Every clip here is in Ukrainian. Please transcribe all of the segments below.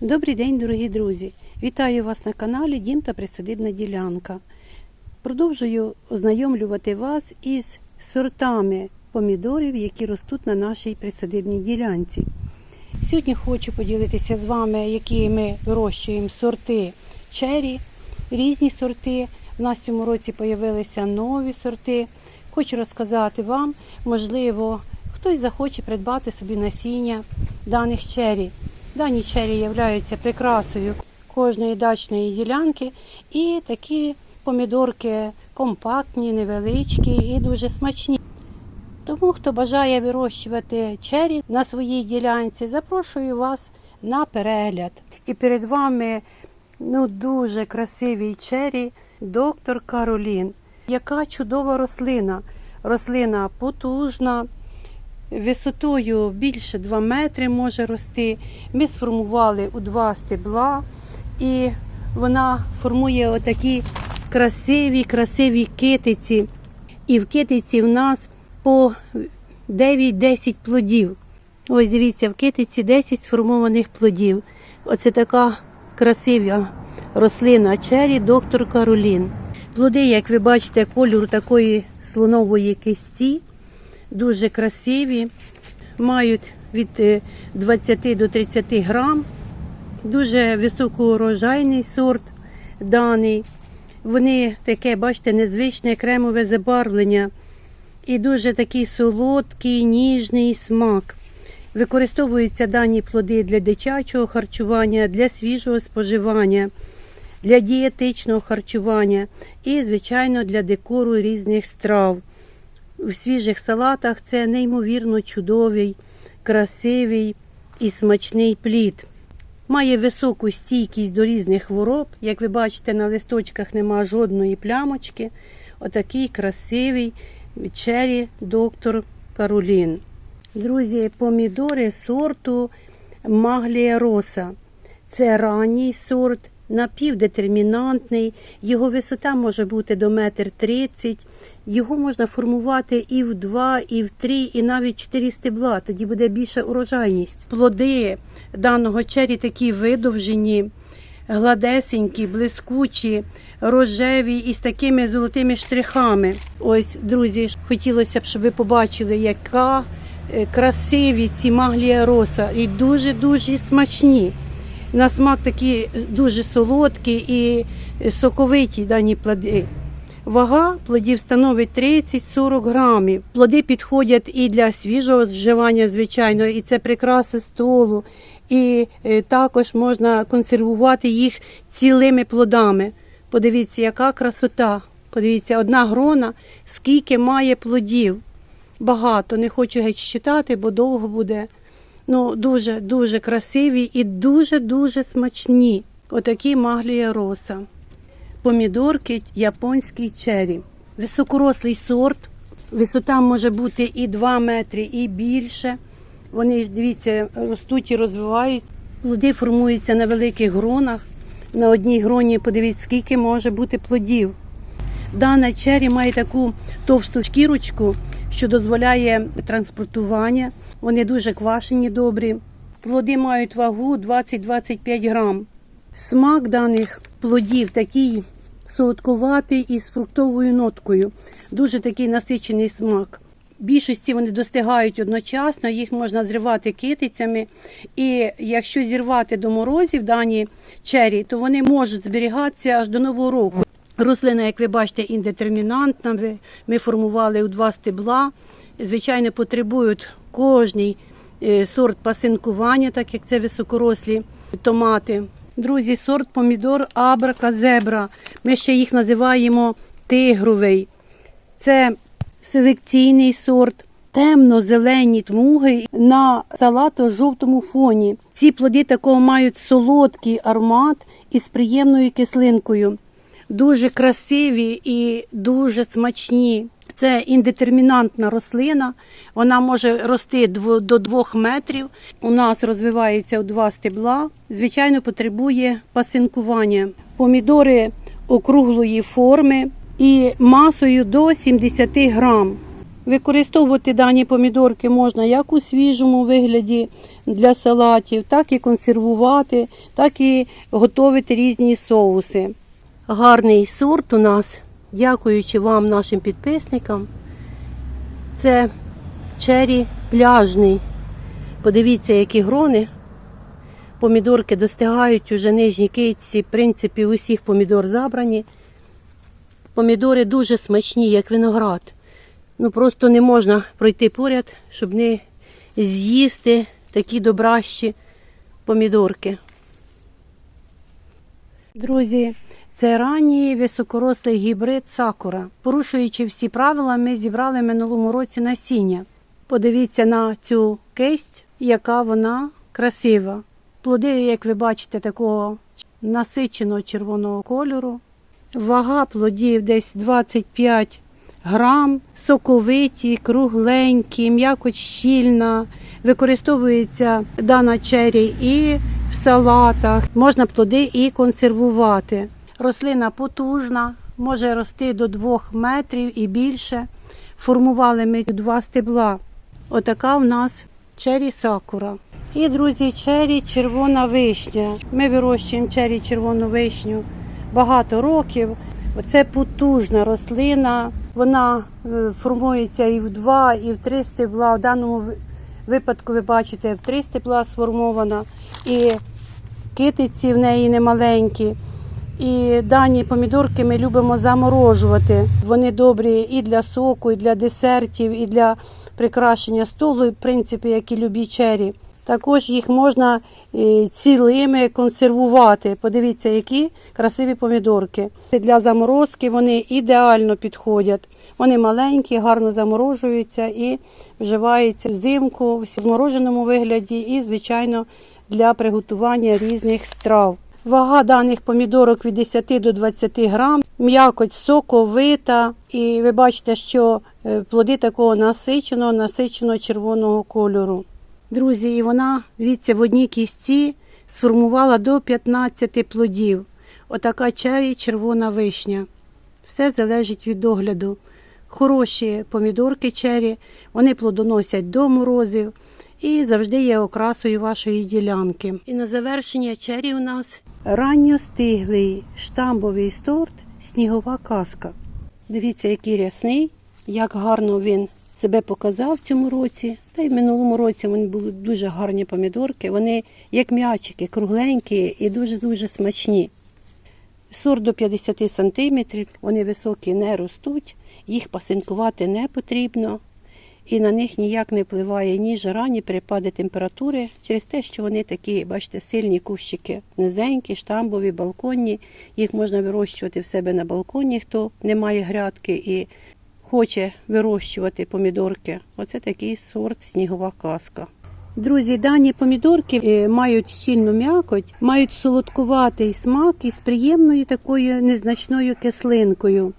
Добрий день, дорогі друзі! Вітаю вас на каналі Дім та Присадибна ділянка. Продовжую ознайомлювати вас із сортами помідорів, які ростуть на нашій присадибній ділянці. Сьогодні хочу поділитися з вами, які ми вирощуємо сорти чері, різні сорти. У нас в цьому році з'явилися нові сорти. Хочу розказати вам, можливо, хтось захоче придбати собі насіння даних чері. Дані чері являються прикрасою кожної дачної ділянки і такі помідорки компактні, невеличкі і дуже смачні. Тому, хто бажає вирощувати чері на своїй ділянці, запрошую вас на перегляд. І перед вами ну, дуже красивий чері доктор Каролін. Яка чудова рослина. Рослина потужна, висотою більше 2 метри може рости. Ми сформували у два стебла, і вона формує отакі красиві, красиві китиці. І в китиці в нас по 9-10 плодів. Ось дивіться, в китиці 10 сформованих плодів. Оце така красива рослина чері доктор Каролін. Плоди, як ви бачите, кольору такої слонової кисті, дуже красиві, мають від е, 20 до 30 грам. Дуже високоурожайний сорт даний. Вони таке, бачите, незвичне кремове забарвлення і дуже такий солодкий, ніжний смак. Використовуються дані плоди для дитячого харчування, для свіжого споживання, для дієтичного харчування і, звичайно, для декору різних страв. У свіжих салатах це неймовірно чудовий, красивий і смачний плід. Має високу стійкість до різних хвороб. Як ви бачите, на листочках нема жодної плямочки. Отакий красивий чері доктор Каролін. Друзі, помідори сорту Маглія Роса. Це ранній сорт, напівдетермінантний. Його висота може бути до метр тридцять. Його можна формувати і в два, і в три, і навіть чотири стебла. Тоді буде більша урожайність. Плоди даного чері такі видовжені. Гладесенькі, блискучі, рожеві і з такими золотими штрихами. Ось, друзі, хотілося б, щоб ви побачили, яка е, красиві ці маглія роса і дуже-дуже смачні. На смак такі дуже солодкі і соковиті дані плоди. Вага плодів становить 30-40 грамів. Плоди підходять і для свіжого вживання, звичайно, і це прикраса столу. І е, також можна консервувати їх цілими плодами. Подивіться, яка красота. Подивіться, одна грона, скільки має плодів. Багато. Не хочу геть читати, бо довго буде. Ну, дуже дуже красиві і дуже-дуже смачні. Отакі маглія роса. Помідорки японський чері. Високорослий сорт. Висота може бути і 2 метри, і більше. Вони, дивіться, ростуть і розвиваються. Плоди формуються на великих гронах. На одній гроні, подивіться, скільки може бути плодів. Дана чері має таку товсту шкірочку, що дозволяє транспортування. Вони дуже квашені, добрі. Плоди мають вагу 20-25 грам. Смак даних плодів такий солодкуватий із фруктовою ноткою. Дуже такий насичений смак. Більшості вони достигають одночасно, їх можна зривати китицями. І якщо зірвати до морозів дані чері, то вони можуть зберігатися аж до нового року. Рослина, як ви бачите, індетермінантна. Ми формували у два стебла. Звичайно, потребують кожний е, сорт пасинкування, так як це високорослі томати. Друзі, сорт помідор Абрака Зебра. Ми ще їх називаємо тигровий. Це селекційний сорт, темно-зелені тмуги на салато-жовтому фоні. Ці плоди такого мають солодкий аромат із приємною кислинкою. Дуже красиві і дуже смачні. Це індетермінантна рослина. Вона може рости до 2 метрів. У нас розвивається у два стебла. Звичайно, потребує пасинкування. Помідори округлої форми і масою до 70 грам. Використовувати дані помідорки можна як у свіжому вигляді для салатів, так і консервувати, так і готувати різні соуси. Гарний сорт у нас, дякуючи вам, нашим підписникам. Це чері пляжний. Подивіться, які грони. Помідорки достигають уже нижні китці. В принципі, усіх помідор забрані. Помідори дуже смачні, як виноград. Ну просто не можна пройти поряд, щоб не з'їсти такі добращі помідорки. Друзі, це ранній високорослий гібрид сакура. Порушуючи всі правила, ми зібрали минулому році насіння. Подивіться на цю кисть, яка вона красива. Плоди, як ви бачите, такого насиченого червоного кольору. Вага плодів десь 25 грам, соковиті, кругленькі, м'якоть щільна. Використовується дана чері і в салатах. Можна плоди і консервувати. Рослина потужна, може рости до 2 метрів і більше. Формували ми два стебла. Отака в нас чері сакура. І, друзі, чері червона вишня. Ми вирощуємо чері червону вишню багато років. Це потужна рослина. Вона е, формується і в два, і в три стебла. В даному випадку ви бачите, в три стебла сформована. І китиці в неї немаленькі. І дані помідорки ми любимо заморожувати. Вони добрі і для соку, і для десертів, і для прикрашення столу, в принципі, як і любі чері. Також їх можна е, цілими консервувати. Подивіться, які красиві помідорки. Для заморозки вони ідеально підходять. Вони маленькі, гарно заморожуються і вживаються взимку в змороженому вигляді і, звичайно, для приготування різних страв. Вага даних помідорок від 10 до 20 грам, м'якоть соковита, і ви бачите, що е, плоди такого насиченого, насиченого червоного кольору. Друзі, і вона, дивіться, в одній кісті сформувала до 15 плодів. Отака чері червона вишня. Все залежить від догляду. Хороші помідорки чері, вони плодоносять до морозів і завжди є окрасою вашої ділянки. І на завершення чері у нас ранньостиглий штамбовий сорт снігова казка. Дивіться, який рясний, як гарно він себе показав в цьому році. Та й в минулому році вони були дуже гарні помідорки. Вони як м'ячики, кругленькі і дуже-дуже смачні. Сорт до 50 сантиметрів, вони високі не ростуть, їх пасинкувати не потрібно. І на них ніяк не впливає ні жара, ні перепади температури через те, що вони такі, бачите, сильні кущики, низенькі, штамбові, балконні. Їх можна вирощувати в себе на балконі, хто не має грядки і хоче вирощувати помідорки. Оце такий сорт снігова казка. Друзі, дані помідорки е, мають щільну м'якоть, мають солодкуватий смак із приємною такою незначною кислинкою.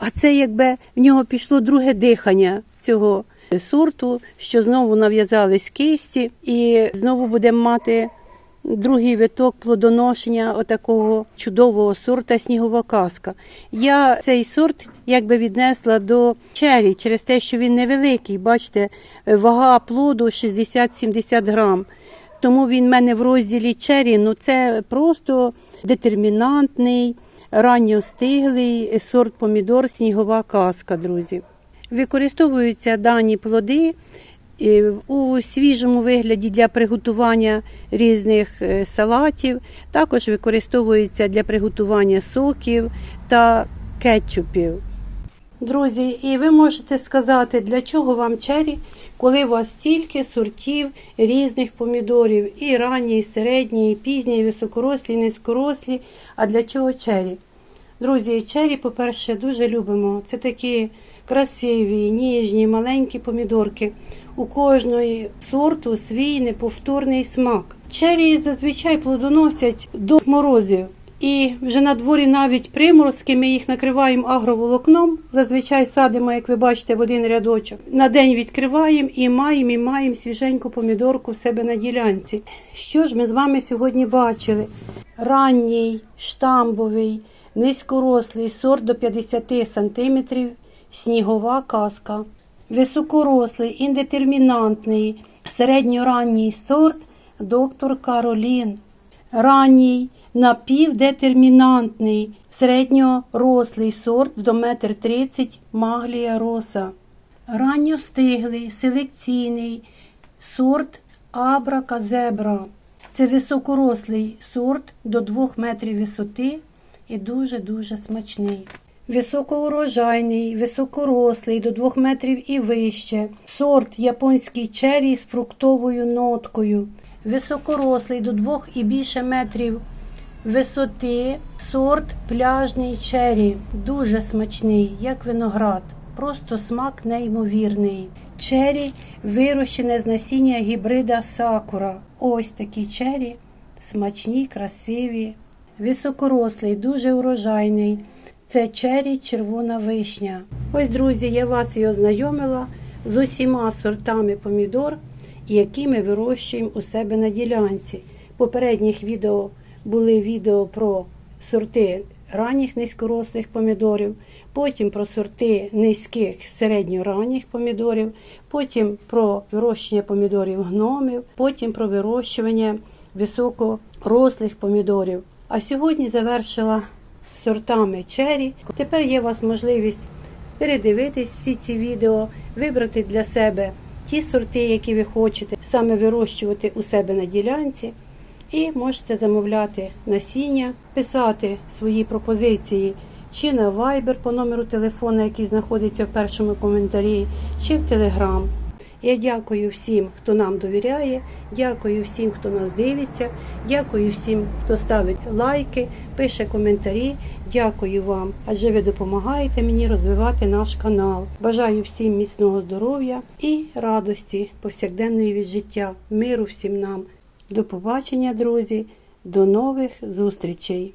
А це якби в нього пішло друге дихання цього сорту, що знову нав'язались кисті, і знову будемо мати другий виток плодоношення отакого чудового сорта снігова казка. Я цей сорт якби віднесла до чері через те, що він невеликий. Бачите, вага плоду 60-70 грам. Тому він в мене в розділі чері. Ну це просто детермінантний, ранньостиглий сорт помідор снігова казка, друзі. Використовуються дані плоди е, у свіжому вигляді для приготування різних е, салатів, також використовуються для приготування соків та кетчупів. Друзі, і ви можете сказати, для чого вам чері, коли у вас стільки сортів різних помідорів, і ранні, і середні, і пізні, і високорослі, і низькорослі. А для чого чері? Друзі, чері, по-перше, дуже любимо. Це такі красиві, ніжні, маленькі помідорки. У кожної сорту свій неповторний смак. Чері зазвичай плодоносять до морозів. І вже на дворі навіть приморозки ми їх накриваємо агроволокном. Зазвичай садимо, як ви бачите, в один рядочок. На день відкриваємо і маємо і маємо свіженьку помідорку в себе на ділянці. Що ж ми з вами сьогодні бачили? Ранній, штамбовий, низькорослий сорт до 50 см, снігова казка. високорослий, індетермінантний, середньоранній сорт доктор Каролін. Ранній, напівдетермінантний, середньорослий сорт до 1,30 м Маглія Роса. Ранньостиглий, селекційний сорт Абрака Зебра. Це високорослий сорт до 2 метрів висоти і дуже-дуже смачний. Високоурожайний, високорослий до 2 метрів і вище. Сорт японський черрі з фруктовою ноткою. Високорослий до 2 і більше метрів висоти. Сорт пляжний черрі. Дуже смачний, як виноград. Просто смак неймовірний. Черрі вирощене з насіння гібрида сакура. Ось такі черрі, смачні, красиві. Високорослий, дуже урожайний. Це черрі червона вишня. Ось, друзі, я вас і ознайомила з усіма сортами помідор, які ми вирощуємо у себе на ділянці. Попередніх відео були відео про сорти ранніх низькорослих помідорів, потім про сорти низьких середньоранніх помідорів, потім про вирощення помідорів гномів, потім про вирощування високорослих помідорів. А сьогодні завершила сортами черрі. Тепер є у вас можливість передивитись всі ці відео, вибрати для себе ті сорти, які ви хочете саме вирощувати у себе на ділянці. І можете замовляти насіння, писати свої пропозиції чи на Viber по номеру телефона, який знаходиться в першому коментарі, чи в Telegram. Я дякую всім, хто нам довіряє, дякую всім, хто нас дивиться, дякую всім, хто ставить лайки, пише коментарі. Дякую вам, адже ви допомагаєте мені розвивати наш канал. Бажаю всім міцного здоров'я і радості повсякденної від життя, миру всім нам. До побачення, друзі, до нових зустрічей!